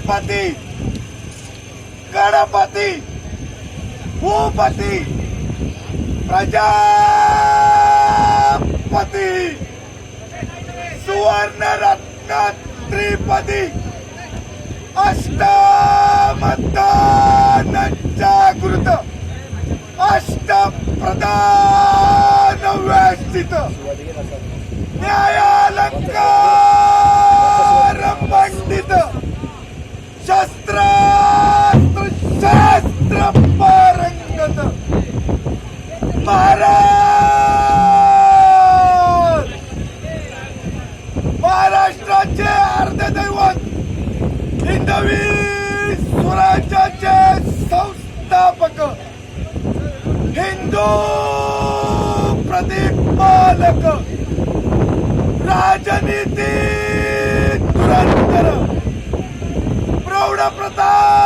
Pati, Garapati, Bupati, Raja Pati, Suwarna Ratna Tripati, Astamata Nanja Guruta, Astam Pradana Westita, Nyaya Pradeep पालक राजनीती धुरंधर प्रौढ प्रताप